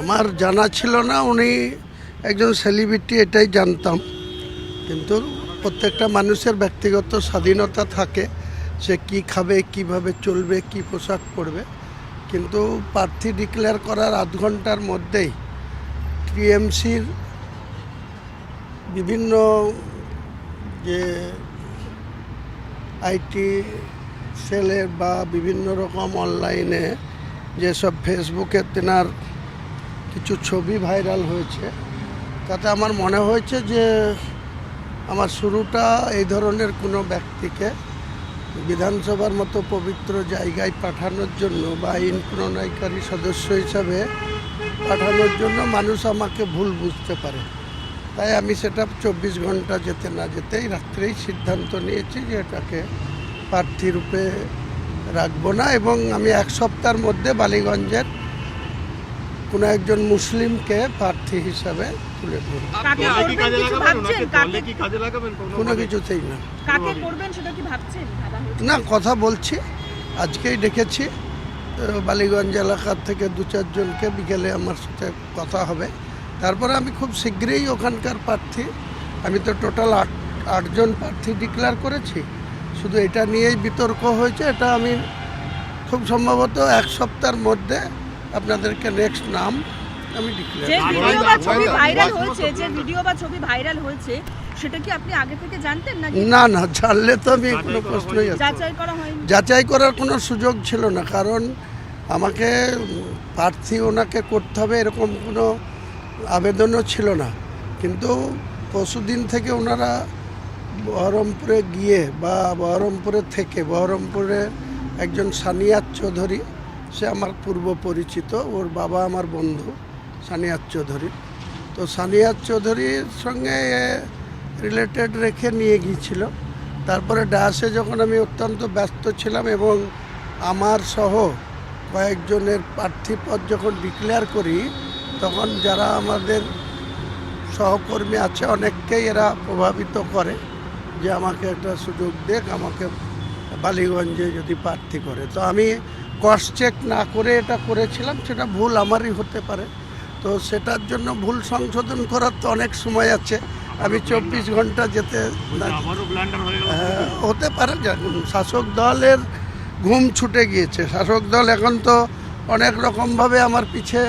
আমার জানা ছিল না, উনি একজন সেলিব্রিটি এটাই জানতাম। কিন্তু প্রত্যেকটা মানুষের ব্যক্তিগত স্বাধীনতা থাকে, সে কি খাবে, কীভাবে চলবে, কি পোশাক পরবে। কিন্তু প্রার্থী ডিক্লেয়ার করার আধ ঘণ্টার মধ্যেই টিএমসির বিভিন্ন যে আইটি সেলের বা বিভিন্ন রকম অনলাইনে যেসব ফেসবুকে তেনার কিছু ছবি ভাইরাল হয়েছে। তাতে আমার মনে হয়েছে যে আমার শুরুটা এই ধরনের কোনো ব্যক্তিকে বিধানসভার মতো পবিত্র জায়গায় পাঠানোর জন্য বা আইন প্রণয়নকারী সদস্য হিসাবে পাঠানোর জন্য মানুষ আমাকে ভুল বুঝতে পারে। তাই আমি সেটা চব্বিশ ঘণ্টা যেতে না যেতেই রাত্রেই সিদ্ধান্ত নিয়েছি যে এটাকে প্রার্থী রূপে রাখব না এবং আমি এক সপ্তাহের মধ্যে বালিগঞ্জের কোনো একজন মুসলিমকে প্রার্থী হিসাবে তুলে কোনো কোনো কিছুতেই না। কাকে করবেন সেটা কি ভাবছেন? ভাবা হয়েছে? না কথা বলছি। আজকেই ডেকেছি। বালিগঞ্জ এলাকার থেকে দু চারজনকে বিকেলে আমার সাথে কথা হবে। তারপরে আমি খুব শীঘ্রই ওখানকার প্রার্থী। আমি তো টোটাল আট আটজন প্রার্থী ডিক্লেয়ার করেছি। শুধু এটা নিয়েই বিতর্ক হয়েছে। এটা আমি খুব সম্ভবত এক সপ্তাহের মধ্যে আপনাদেরকে নেক্সট নাম আমি যে ভিডিও বা ছবি ভাইরাল হয়েছে যে ভিডিও বা ছবি ভাইরাল হয়েছে সেটা কি আপনি আগে থেকে জানতেন নাকি? না না জানলে তো আমি কোনো প্রশ্নই যাচাই করা হয়নি। যাচাই করার কোনো সুযোগ ছিল না কারণ আমাকে প্রার্থী ওনাকে করতে হবে এরকম কোনো আবেদনও ছিল না। কিন্তু পরশুদিন থেকে ওনারা বহরমপুরে গিয়ে বা বহরমপুরে থেকে বহরমপুরে একজন সানিয়াত চৌধুরী সে আমার পূর্ব পরিচিত, ওর বাবা আমার বন্ধু, সানিয়াত চৌধুরী। তো সানিয়াত চৌধুরীর সঙ্গে রিলেটেড রেখে নিয়ে গিয়েছিল। তারপরে ডাসে যখন আমি অত্যন্ত ব্যস্ত ছিলাম এবং আমার সহ কয়েকজনের প্রার্থী পদ যখন ডিক্লেয়ার করি, তখন যারা আমাদের সহকর্মী আছে, অনেককেই এরা প্রভাবিত করে যে আমাকে একটা সুযোগ দেখ, আমাকে বালিগঞ্জে যদি প্রার্থী করে। তো আমি কস্ট চেক না করে এটা করেছিলাম সেটা ভুল আমারই হতে পারে। তো সেটার জন্য ভুল সংশোধন করার তো অনেক সময় আছে। আমি চব্বিশ ঘণ্টা যেতে হ্যাঁ, হতে পারে। শাসক দলের ঘুম ছুটে গিয়েছে। শাসক দল এখন তো অনেক রকমভাবে আমার পিছে